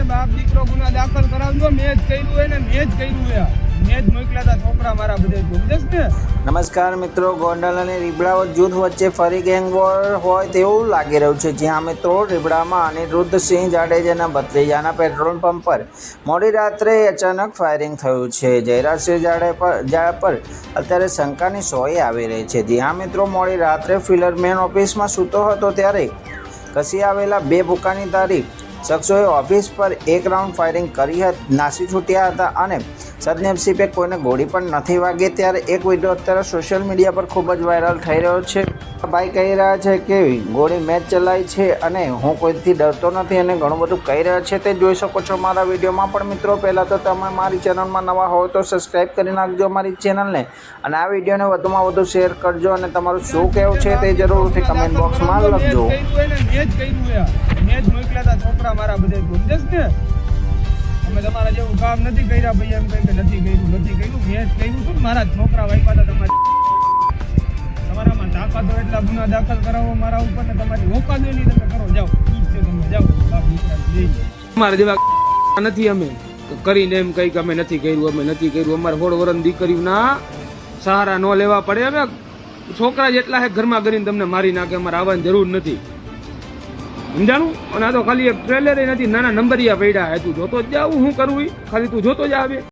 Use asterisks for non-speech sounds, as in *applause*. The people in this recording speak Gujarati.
બાપ દીકરો ગુના દાખલ કરાવજો. મેં જ કર્યું હોય મેં જ કર્યું મેં જ મોકલ્યા છોકરા મારા બધે ને? નમસ્કાર મિત્રો, ગોંડલ અને રીબડાવત જૂથ વચ્ચે ફરી ગેંગ વોર હોય તેવું લાગી રહ્યું છે. જ્યાં મિત્રો, રીબડામાં અનિરુદ્ધ સિંહ જાડેજાના ભત્રીજાના પેટ્રોલ પંપ પર મોડી રાત્રે અચાનક ફાયરિંગ થયું છે. જયરાજસિંહ જાડે પર જાડા પર અત્યારે શંકાની સોય આવી રહી છે. જ્યાં મિત્રો મોડી રાત્રે ફિલર મેન ઓફિસમાં સૂતો હતો ત્યારે કસી આવેલા બે ભૂકાની શખ્સોએ ઓફિસ પર એક રાઉન્ડ ફાયરિંગ કરી નાસી છૂટ્યા હતા અને સદનસીબે કોઈને ગોળી પણ નથી વાગી. ત્યારે એક વીડિયો અત્યારે સોશિયલ મીડિયા પર ખૂબ જ વાયરલ થઈ રહ્યો છે. ભાઈ કહી રહ્યા છે કે ગોળી મેચ ચલાવી છે અને હું કોઈથી ડરતો નથી અને ઘણું બધું કહી રહ્યા છે. તે જોઈ શકો છો મારા વિડીયોમાં પણ મિત્રો, પહેલાં તો તમે મારી ચેનલમાં નવા હો તો સબસ્ક્રાઈબ કરી નાખજો મારી ચેનલને અને આ વિડીયોને વધુમાં વધુ શેર કરજો અને તમારું શું કહેવું છે તે જરૂરથી કમેન્ટ બોક્સમાં લખજો. હતા છોકરા મારા બધા સમજસ ને અમે તમારા જેવું કામ નથી કર્યા ભાઈ, એમ કહી કે નથી કર્યું નથી કર્યું, મેં જ કર્યું છું મારા છોકરા વાઈપા હતા તમારી તમારામાં તાકાત એટલા ગુના દાખલ કરાવો મારા ઉપર ને તમારી હોય નહીં, તમે કરો, જાઓ. ઠીક છે તમે, જાઓ. બાપ દીકરા લઈને. અમારા જેવા *laughs* નથી અમે. કરીને એમ કઈ કે અમે નથી કર્યું, અમે નથી કર્યું. અમારે હોળ વરણ દીકરીઓના સહારા ન લેવા પડે. હવે છોકરા જેટલા હે ઘરમાં કરીને તમને મારી નાખે, અમારે આવવાની જરૂર નથી. સમજાણું અને આ તો ખાલી એક ટ્રેલર નથી, નાના નંબરિયા પડ્યા હતું જોતો જ જાવ હું કરું ઈ? ખાલી તું જોતો જ આવે